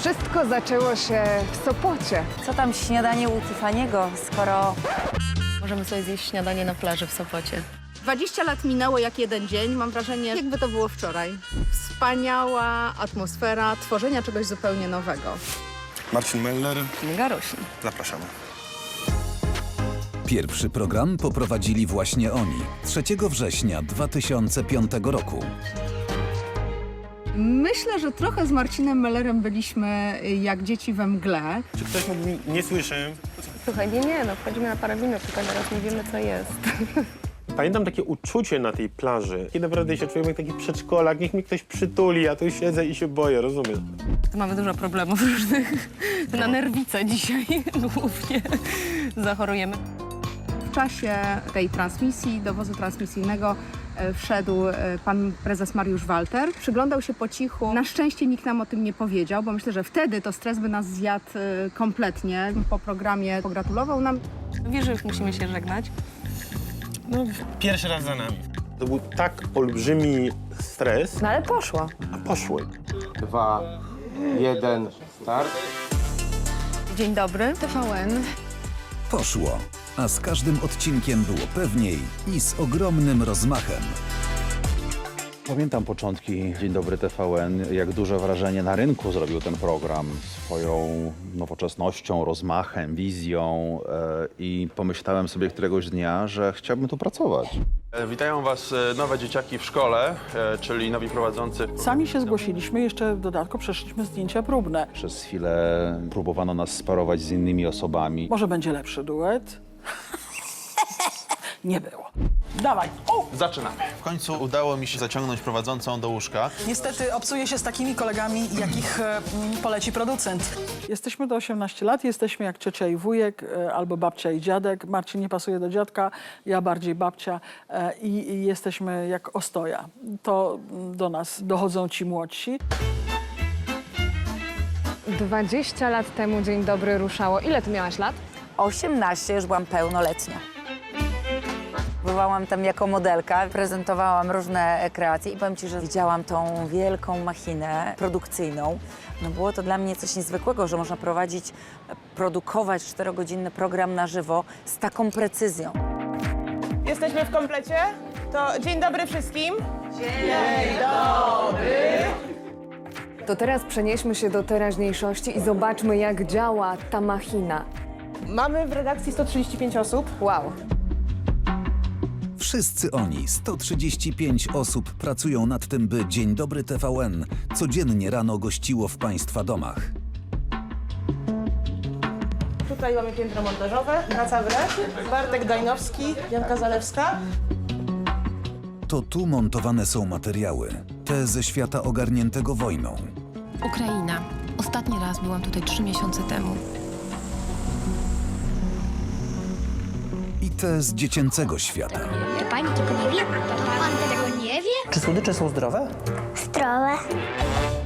Wszystko zaczęło się w Sopocie. Co tam śniadanie u Tiffany'ego, skoro Możemy sobie zjeść śniadanie na plaży w Sopocie. 20 lat minęło jak jeden dzień. Mam wrażenie, jakby to było wczoraj. Wspaniała atmosfera tworzenia czegoś zupełnie nowego. Marcin Meller, Kinga Rośin. zapraszamy. Pierwszy program poprowadzili właśnie oni 3 września 2005 roku. Myślę, że trochę z Marcinem Mellerem byliśmy y, jak dzieci we mgle. Czy ktoś mógł mi... Nie słyszę. Słuchaj, nie, nie, no wchodzimy na parę minut, tylko teraz nie wiemy, co jest. Pamiętam takie uczucie na tej plaży. I naprawdę się czułem jak taki przedszkolak. Niech mi ktoś przytuli, ja tu siedzę i się boję, rozumiesz? Mamy dużo problemów różnych. Na nerwice dzisiaj głównie zachorujemy. W czasie tej transmisji, dowozu transmisyjnego e, wszedł e, pan prezes Mariusz Walter. Przyglądał się po cichu. Na szczęście nikt nam o tym nie powiedział, bo myślę, że wtedy to stres by nas zjadł e, kompletnie. Po programie pogratulował nam. Wiesz, że już musimy się żegnać. Pierwszy raz za nami. To był tak olbrzymi stres, No ale poszło. a poszły. dwa, jeden, start. Dzień dobry. TVN. Poszło, a z każdym odcinkiem było pewniej i z ogromnym rozmachem. Pamiętam początki Dzień Dobry TVN, jak duże wrażenie na rynku zrobił ten program swoją nowoczesnością, rozmachem, wizją e, i pomyślałem sobie któregoś dnia, że chciałbym tu pracować. E, Witają Was e, nowe dzieciaki w szkole, e, czyli nowi prowadzący. Sami się zgłosiliśmy, jeszcze w dodatku przeszliśmy zdjęcia próbne. Przez chwilę próbowano nas sparować z innymi osobami. Może będzie lepszy duet? Nie było. Dawaj. O! Zaczynamy. W końcu udało mi się zaciągnąć prowadzącą do łóżka. Niestety obcuję się z takimi kolegami, jakich e, mm, poleci producent. Jesteśmy do 18 lat, jesteśmy jak ciocia i wujek, e, albo babcia i dziadek. Marcin nie pasuje do dziadka, ja bardziej babcia e, i, i jesteśmy jak ostoja. To mm, do nas dochodzą ci młodsi. 20 lat temu Dzień Dobry ruszało. Ile ty miałaś lat? 18 już byłam pełnoletnia. Bywałam tam jako modelka, prezentowałam różne kreacje i powiem Ci, że widziałam tą wielką machinę produkcyjną. No było to dla mnie coś niezwykłego, że można prowadzić, produkować czterogodzinny program na żywo z taką precyzją. Jesteśmy w komplecie? To dzień dobry wszystkim. To teraz przenieśmy się do teraźniejszości i zobaczmy, jak działa ta machina. Mamy w redakcji 135 osób. Wow. Wszyscy oni, 135 osób, pracują nad tym, by Dzień Dobry TVN codziennie rano gościło w Państwa domach. Tutaj mamy piętro montażowe, praca wręcz. Bartek Dajnowski, Janka Zalewska. To tu montowane są materiały, te ze świata ogarniętego wojną. Ukraina. Ostatni raz byłam tutaj trzy miesiące temu. I te z dziecięcego świata. Pani tego nie wie? Pan tego nie wie? Czy słodycze są zdrowe? Zdrowe.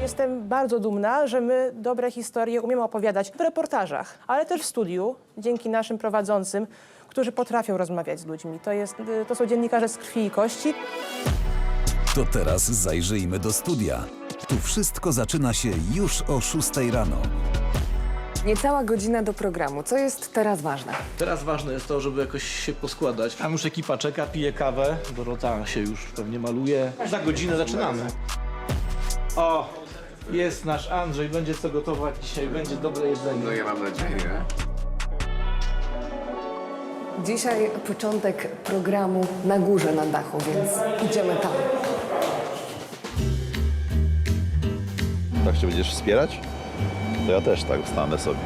Jestem bardzo dumna, że my dobre historie umiemy opowiadać w reportażach, ale też w studiu, dzięki naszym prowadzącym, którzy potrafią rozmawiać z ludźmi. To, jest, y, to są dziennikarze z krwi i kości. To teraz zajrzyjmy do studia. Tu wszystko zaczyna się już o 6 rano. Niecała godzina do programu. Co jest teraz ważne? Teraz ważne jest to, żeby jakoś się poskładać. Tam już ekipa czeka, pije kawę. Dorota się już pewnie maluje. Za godzinę zaczynamy. O, jest nasz Andrzej, będzie co gotować dzisiaj, będzie dobre jedzenie. No ja mam nadzieję. Dzisiaj początek programu na górze na dachu, więc idziemy tam. Tak się będziesz wspierać? To ja też tak wstanę sobie.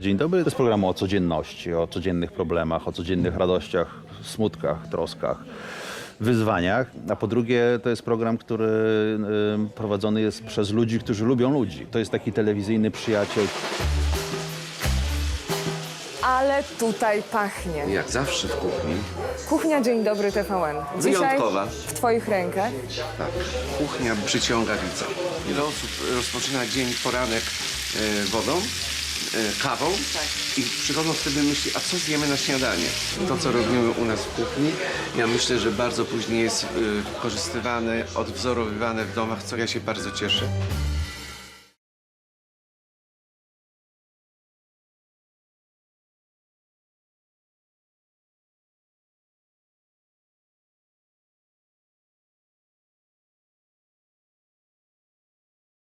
Dzień dobry, to jest program o codzienności, o codziennych problemach, o codziennych radościach, smutkach, troskach, wyzwaniach. A po drugie, to jest program, który prowadzony jest przez ludzi, którzy lubią ludzi. To jest taki telewizyjny przyjaciel. Ale tutaj pachnie. Jak zawsze w kuchni. Kuchnia Dzień Dobry TVN. Dzisiaj Wyjątkowa. w Twoich rękach. Tak, kuchnia przyciąga widza. Wiele osób rozpoczyna dzień, poranek e, wodą, e, kawą i przychodzą wtedy myśli, a co zjemy na śniadanie? To, co robimy u nas w kuchni, ja myślę, że bardzo później jest e, korzystywane, odwzorowywane w domach, co ja się bardzo cieszę.